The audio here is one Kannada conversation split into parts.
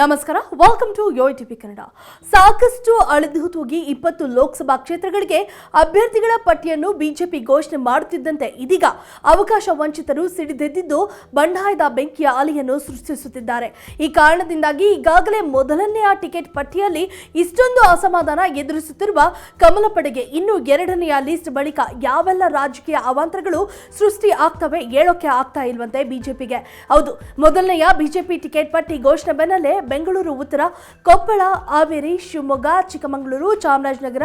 ನಮಸ್ಕಾರ welcome to Yo TV Kannada ಸಾಕಷ್ಟು ಅಳೆದು ತೂಗಿ ಇಪ್ಪತ್ತು ಲೋಕಸಭಾ ಕ್ಷೇತ್ರಗಳಿಗೆ ಅಭ್ಯರ್ಥಿಗಳ ಪಟ್ಟಿಯನ್ನು ಬಿಜೆಪಿ ಘೋಷಣೆ ಮಾಡುತ್ತಿದ್ದಂತೆ ಇದೀಗ ಅವಕಾಶ ವಂಚಿತರು ಸಿಡಿದೆದ್ದಿದ್ದು ಬಂಡಾಯದ ಬೆಂಕಿಯ ಅಲೆಯನ್ನು ಸೃಷ್ಟಿಸುತ್ತಿದ್ದಾರೆ. ಈ ಕಾರಣದಿಂದಾಗಿ ಈಗಾಗಲೇ ಮೊದಲನೆಯ ಟಿಕೆಟ್ ಪಟ್ಟಿಯಲ್ಲಿ ಇಷ್ಟೊಂದು ಅಸಮಾಧಾನ ಎದುರಿಸುತ್ತಿರುವ ಕಮಲ ಪಡೆಗೆ ಇನ್ನು ಎರಡನೆಯ ಲಿಸ್ಟ್ ಬಳಿಕ ಯಾವೆಲ್ಲ ರಾಜಕೀಯ ಅವಾಂತರಗಳು ಸೃಷ್ಟಿ ಆಗ್ತವೆ ಹೇಳೋಕೆ ಆಗ್ತಾ ಇಲ್ವಂತೆ ಬಿಜೆಪಿಗೆ. ಹೌದು, ಮೊದಲನೆಯ ಬಿಜೆಪಿ ಟಿಕೆಟ್ ಪಟ್ಟಿ ಘೋಷಣೆ ಬೆನ್ನಲ್ಲೇ ಬೆಂಗಳೂರು, ಉತ್ತರ ಕೊಪ್ಪಳ, ಹಾವೇರಿ, ಶಿವಮೊಗ್ಗ, ಚಿಕ್ಕಮಗಳೂರು, ಚಾಮರಾಜನಗರ,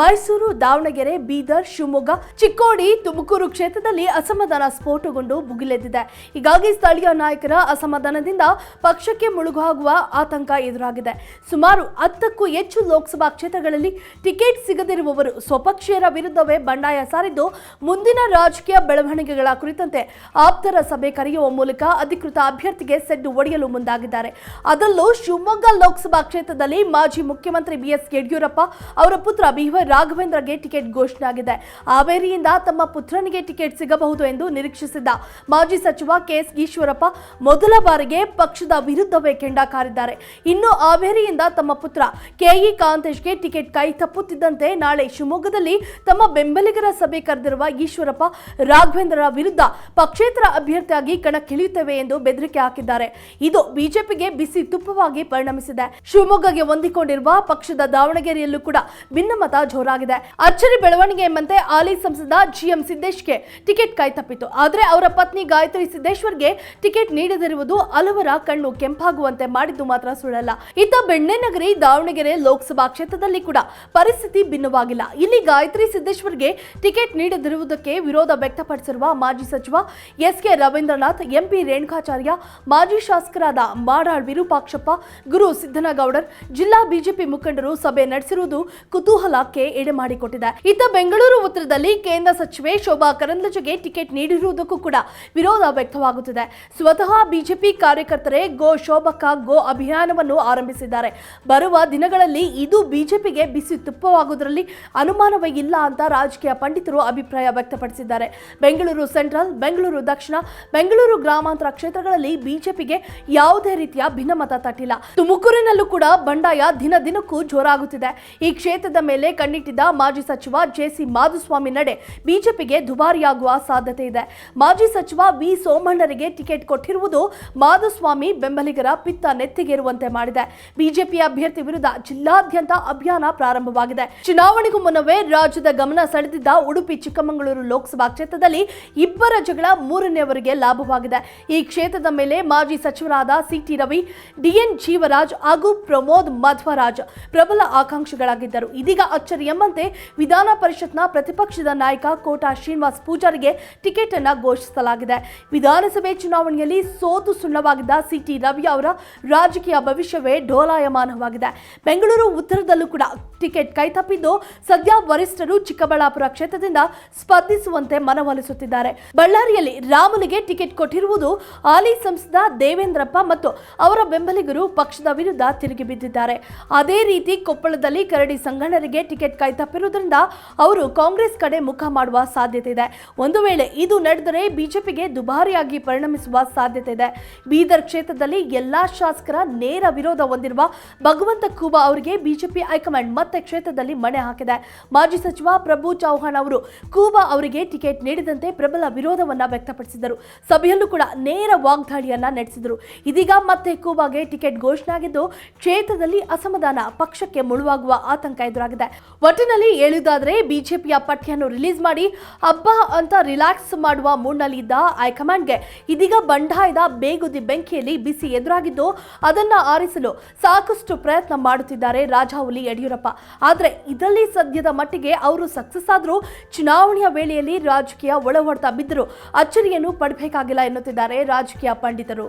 ಮೈಸೂರು, ದಾವಣಗೆರೆ, ಬೀದರ್, ಶಿವಮೊಗ್ಗ, ಚಿಕ್ಕೋಡಿ, ತುಮಕೂರು ಕ್ಷೇತ್ರದಲ್ಲಿ ಅಸಮಾಧಾನ ಸ್ಫೋಟಗೊಂಡು ಭುಗಿಲೆದ್ದಿದೆ. ಹೀಗಾಗಿ ಸ್ಥಳೀಯ ನಾಯಕರ ಅಸಮಾಧಾನದಿಂದ ಪಕ್ಷಕ್ಕೆ ಮುಳುಗಾಗುವ ಆತಂಕ ಎದುರಾಗಿದೆ. ಸುಮಾರು ಹತ್ತಕ್ಕೂ ಹೆಚ್ಚು ಲೋಕಸಭಾ ಕ್ಷೇತ್ರಗಳಲ್ಲಿ ಟಿಕೆಟ್ ಸಿಗದಿರುವವರು ಸ್ವಪಕ್ಷೀಯರ ವಿರುದ್ಧವೇ ಬಂಡಾಯ ಸಾರಿದ್ದು, ಮುಂದಿನ ರಾಜಕೀಯ ಬೆಳವಣಿಗೆಗಳ ಕುರಿತಂತೆ ಆಪ್ತರ ಸಭೆ ಕರೆಯುವ ಮೂಲಕ ಅಧಿಕೃತ ಅಭ್ಯರ್ಥಿಗೆ ಸೆಡ್ಡು ಒಡೆಯಲು ಮುಂದಾಗಿದ್ದಾರೆ. ಅದರಲ್ಲೂ ಶಿವಮೊಗ್ಗ ಲೋಕಸಭಾ ಕ್ಷೇತ್ರದಲ್ಲಿ ಮಾಜಿ ಮುಖ್ಯಮಂತ್ರಿ ಬಿಎಸ್ ಯಡಿಯೂರಪ್ಪ ಅವರ ಪುತ್ರ ಬಿವೈ ರಾಘವೇಂದ್ರಗೆ ಟಿಕೆಟ್ ಘೋಷಣೆ ಆಗಿದೆ ಹಾವೇರಿಯಿಂದ ತಮ್ಮ ಪುತ್ರನಿಗೆ ಟಿಕೆಟ್ ಸಿಗಬಹುದು ಎಂದು ನಿರೀಕ್ಷಿಸಿದ್ದ ಮಾಜಿ ಸಚಿವ ಕೆಎಸ್ ಈಶ್ವರಪ್ಪ ಮೊದಲ ಬಾರಿಗೆ ಪಕ್ಷದ ವಿರುದ್ಧವೇ ಕೆಂಡ ಕಾರಿದ್ದಾರೆ. ಇನ್ನು ಹಾವೇರಿಯಿಂದ ತಮ್ಮ ಪುತ್ರ ಕೆಇ ಕಾಂತೇಶ್ಗೆ ಟಿಕೆಟ್ ಕೈ ತಪ್ಪುತ್ತಿದ್ದಂತೆ ನಾಳೆ ಶಿವಮೊಗ್ಗದಲ್ಲಿ ತಮ್ಮ ಬೆಂಬಲಿಗರ ಸಭೆ ಕರೆದಿರುವ ಈಶ್ವರಪ್ಪ ರಾಘವೇಂದ್ರರ ವಿರುದ್ಧ ಪಕ್ಷೇತರ ಅಭ್ಯರ್ಥಿಯಾಗಿ ಕಣಕ್ಕಿಳಿಯುತ್ತೇವೆ ಎಂದು ಬೆದರಿಕೆ ಹಾಕಿದ್ದಾರೆ. ಇದು ಬಿಜೆಪಿಗೆ ಬಿಸಿ ತುಪ್ಪವಾಗಿ ಪರಿಣಮಿಸಿದೆ. ಶಿವಮೊಗ್ಗಗೆ ಹೊಂದಿಕೊಂಡಿರುವ ಪಕ್ಷದ ದಾವಣಗೆರೆಯಲ್ಲೂ ಕೂಡ ಭಿನ್ನಮತ ಜೋರಾಗಿದೆ. ಅಚ್ಚರಿ ಬೆಳವಣಿಗೆ ಎಂಬಂತೆ ಹಾಲಿ ಸಂಸದ ಜಿಎಂ ಸಿದ್ದೇಶ್ಗೆ ಟಿಕೆಟ್ ಕೈತಪ್ಪಿತು ಆದರೆ ಅವರ ಪತ್ನಿ ಗಾಯತ್ರಿ ಸಿದ್ದೇಶ್ವರ್ಗೆ ಟಿಕೆಟ್ ನೀಡದಿರುವುದು ಹಲವರ ಕಣ್ಣು ಕೆಂಪಾಗುವಂತೆ ಮಾಡಿದ್ದು ಮಾತ್ರ ಸುಳ್ಳಲ್ಲ. ಇತ್ತ ಬೆಣ್ಣೆನಗರಿ ದಾವಣಗೆರೆ ಲೋಕಸಭಾ ಕ್ಷೇತ್ರದಲ್ಲಿ ಕೂಡ ಪರಿಸ್ಥಿತಿ ಭಿನ್ನವಾಗಿಲ್ಲ. ಇಲ್ಲಿ ಗಾಯತ್ರಿ ಸಿದ್ದೇಶ್ವರ್ಗೆ ಟಿಕೆಟ್ ನೀಡದಿರುವುದಕ್ಕೆ ವಿರೋಧ ವ್ಯಕ್ತಪಡಿಸಿರುವ ಮಾಜಿ ಸಚಿವ S K Ravindranath, MP Renukacharya, ಮಾಜಿ ಶಾಸಕರಾದ ಮಾಡಾಳ್ ವಿರೂಪಾಕ್ಷಪ್ಪ ಗುರು ಸಿದ್ದನಗೌಡರ್ ಜಿಲ್ಲಾ ಬಿಜೆಪಿ ಮುಖಂಡರು ಸಭೆ ನಡೆಸಿರುವುದು ಕುತೂಹಲಕ್ಕೆ ಎಡೆ ಮಾಡಿಕೊಟ್ಟಿದೆ. ಇತ್ತ ಬೆಂಗಳೂರು ಉತ್ತರದಲ್ಲಿ ಕೇಂದ್ರ ಸಚಿವೆ ಶೋಭಾ ಕರಂದ್ಲಾಜೆಗೆ ಟಿಕೆಟ್ ನೀಡಿರುವುದಕ್ಕೂ ಕೂಡ ವಿರೋಧ ವ್ಯಕ್ತವಾಗುತ್ತಿದೆ. ಸ್ವತಃ ಬಿಜೆಪಿ ಕಾರ್ಯಕರ್ತರೇ ಗೋ ಶೋಭಕ, ಗೋ ಅಭಿಯಾನವನ್ನು ಆರಂಭಿಸಿದ್ದಾರೆ. ಬರುವ ದಿನಗಳಲ್ಲಿ ಇದು ಬಿಜೆಪಿಗೆ ಬಿಸಿ ತುಪ್ಪವಾಗುವುದರಲ್ಲಿ ಅನುಮಾನವೇ ಇಲ್ಲ ಅಂತ ರಾಜಕೀಯ ಪಂಡಿತರು ಅಭಿಪ್ರಾಯ ವ್ಯಕ್ತಪಡಿಸಿದ್ದಾರೆ. ಬೆಂಗಳೂರು ಸೆಂಟ್ರಲ್, ಬೆಂಗಳೂರು ದಕ್ಷಿಣ, ಬೆಂಗಳೂರು ಗ್ರಾಮಾಂತರ ಕ್ಷೇತ್ರಗಳಲ್ಲಿ ಬಿಜೆಪಿಗೆ ಯಾವುದೇ ರೀತಿಯ ಭಿನ್ನಮತ ತಟ್ಟಿಲ್ಲ. ತುಮಕೂರಿನಲ್ಲೂ ಕೂಡ ಬಂಡಾಯ ದಿನ ದಿನಕ್ಕೂ ಜೋರಾಗುತ್ತಿದೆ. ಈ ಕ್ಷೇತ್ರದ ಮೇಲೆ ಕಣ್ಣಿಟ್ಟಿದ್ದ ಮಾಜಿ ಸಚಿವ ಜೆಸಿ ಮಾಧುಸ್ವಾಮಿ ನಡೆ ಬಿಜೆಪಿಗೆ ದುಬಾರಿಯಾಗುವ ಸಾಧ್ಯತೆ ಇದೆ. ಮಾಜಿ ಸಚಿವ ವಿ ಸೋಮಣ್ಣರಿಗೆ ಟಿಕೆಟ್ ಕೊಟ್ಟಿರುವುದು ಮಾಧುಸ್ವಾಮಿ ಬೆಂಬಲಿಗರ ಪಿತ್ತ ನೆತ್ತಿಗೇರುವಂತೆ ಮಾಡಿದೆ. ಬಿಜೆಪಿ ಅಭ್ಯರ್ಥಿ ವಿರುದ್ಧ ಜಿಲ್ಲಾದ್ಯಂತ ಅಭಿಯಾನ ಪ್ರಾರಂಭವಾಗಿದೆ. ಚುನಾವಣೆಗೂ ಮುನ್ನವೇ ರಾಜ್ಯದ ಗಮನ ಸೆಳೆದಿದ್ದ ಉಡುಪಿ, ಚಿಕ್ಕಮಗಳೂರು ಲೋಕಸಭಾ ಕ್ಷೇತ್ರದಲ್ಲಿ ಇಬ್ಬರ ಜಗಳ ಮೂರನೆಯವರಿಗೆ ಲಾಭವಾಗಿದೆ. ಈ ಕ್ಷೇತ್ರದ ಮೇಲೆ ಮಾಜಿ ಸಚಿವರಾದ ಸಿಟಿ ರವಿ ಡಿಎನ್ ಜೀವರಾಜ್ ಹಾಗೂ ಪ್ರಮೋದ್ ಮಧ್ವರಾಜ್ ಪ್ರಬಲ ಆಕಾಂಕ್ಷಿಗಳಾಗಿದ್ದರು. ಇದೀಗ ಅಚ್ಚರಿ ಎಂಬಂತೆ ವಿಧಾನ ಪರಿಷತ್ನ ಪ್ರತಿಪಕ್ಷದ ನಾಯಕ ಕೋಟಾ ಶ್ರೀನಿವಾಸ್ ಪೂಜಾರಿಗೆ ಟಿಕೆಟ್ ಅನ್ನು ಘೋಷಿಸಲಾಗಿದೆ. ವಿಧಾನಸಭೆ ಚುನಾವಣೆಯಲ್ಲಿ ಸೋತು ಸುಣ್ಣವಾಗಿದ್ದ ಸಿಟಿ ರವಿ ಅವರ ರಾಜಕೀಯ ಭವಿಷ್ಯವೇ ಡೋಲಾಯಮಾನವಾಗಿದೆ. ಬೆಂಗಳೂರು ಉತ್ತರದಲ್ಲೂ ಕೂಡ ಟಿಕೆಟ್ ಕೈತಪ್ಪಿದ್ದು ಸದ್ಯ ವರಿಷ್ಠರು ಚಿಕ್ಕಬಳ್ಳಾಪುರ ಕ್ಷೇತ್ರದಿಂದ ಸ್ಪರ್ಧಿಸುವಂತೆ ಮನವೊಲಿಸುತ್ತಿದ್ದಾರೆ. ಬಳ್ಳಾರಿಯಲ್ಲಿ ರಾಮುಲಿಗೆ ಟಿಕೆಟ್ ಕೊಟ್ಟಿರುವುದು ಹಾಲಿ ಸಂಸದ ದೇವೇಂದ್ರಪ್ಪ ಮತ್ತು ಅವರ ಬೆಂಬಲಿಗರು ಪಕ್ಷದ ವಿರುದ್ಧ ತಿರುಗಿ ಬಿದ್ದಿದ್ದಾರೆ. ಅದೇ ರೀತಿ ಕೊಪ್ಪಳದಲ್ಲಿ ಕರಡಿ ಸಂಘಟನೆಗೆ ಟಿಕೆಟ್ ಕೈ ತಪ್ಪಿರುವುದರಿಂದ ಅವರು ಕಾಂಗ್ರೆಸ್ ಕಡೆ ಮುಖ ಮಾಡುವ ಸಾಧ್ಯತೆ ಇದೆ. ಒಂದು ವೇಳೆ ಇದು ನಡೆದರೆ ಬಿಜೆಪಿಗೆ ದುಬಾರಿಯಾಗಿ ಪರಿಣಮಿಸುವ ಸಾಧ್ಯತೆ ಇದೆ. ಬೀದರ್ ಕ್ಷೇತ್ರದಲ್ಲಿ ಎಲ್ಲಾ ಶಾಸಕರ ನೇರ ವಿರೋಧ ಹೊಂದಿರುವ ಭಗವಂತ ಖೂಬಾ ಅವರಿಗೆ ಬಿಜೆಪಿ ಹೈಕಮಾಂಡ್ ಮತ್ತೆ ಕ್ಷೇತ್ರದಲ್ಲಿ ಮಣೆ ಹಾಕಿದೆ. ಮಾಜಿ ಸಚಿವ ಪ್ರಭು ಚೌಹಾಣ್ ಅವರು ಖೂಬಾ ಅವರಿಗೆ ಟಿಕೆಟ್ ನೀಡಿದಂತೆ ಪ್ರಬಲ ವಿರೋಧವನ್ನ ವ್ಯಕ್ತಪಡಿಸಿದರು. ಸಭೆಯಲ್ಲೂ ಕೂಡ ನೇರ ವಾಗ್ದಾಳಿಯನ್ನ ನಡೆಸಿದರು. ಇದೀಗ ಮತ್ತೆ ಖೂಬಾಗೆ ಟಿಕೆಟ್ ಘೋಷಣೆ ಆಗಿದ್ದು ಕ್ಷೇತ್ರದಲ್ಲಿ ಅಸಮಾಧಾನ ಪಕ್ಷಕ್ಕೆ ಮುಳುವಾಗುವ ಆತಂಕ ಎದುರಾಗಿದೆ. ಒಟ್ಟಿನಲ್ಲಿ ಹೇಳುವುದಾದರೆ ಬಿಜೆಪಿಯ ಪಟ್ಟಿಯನ್ನು ರಿಲೀಸ್ ಮಾಡಿ ಹಬ್ಬ ಅಂತ ರಿಲ್ಯಾಕ್ಸ್ ಮಾಡುವ ಮೂಡ್ನಲ್ಲಿ ಇದ್ದ ಹೈಕಮಾಂಡ್ಗೆ ಇದೀಗ ಬಂಡಾಯದ ಬೇಗುದಿ ಬೆಂಕಿಯಲ್ಲಿ ಬಿಸಿ ಎದುರಾಗಿದ್ದು ಅದನ್ನ ಆರಿಸಲು ಸಾಕಷ್ಟು ಪ್ರಯತ್ನ ಮಾಡುತ್ತಿದ್ದಾರೆ ರಾಜಾಹುಲಿ ಯಡಿಯೂರಪ್ಪ. ಆದರೆ ಇದರಲ್ಲಿ ಸದ್ಯದ ಮಟ್ಟಿಗೆ ಅವರು ಸಕ್ಸಸ್ ಆದರೂ ಚುನಾವಣೆಯ ವೇಳೆಯಲ್ಲಿ ರಾಜಕೀಯ ಒಳಹೊಡೆತ ಬಿದ್ದರೂ ಅಚ್ಚರಿಯನ್ನು ಪಡಬೇಕಾಗಿಲ್ಲ ಎನ್ನುತ್ತಿದ್ದಾರೆ ರಾಜಕೀಯ ಪಂಡಿತರು.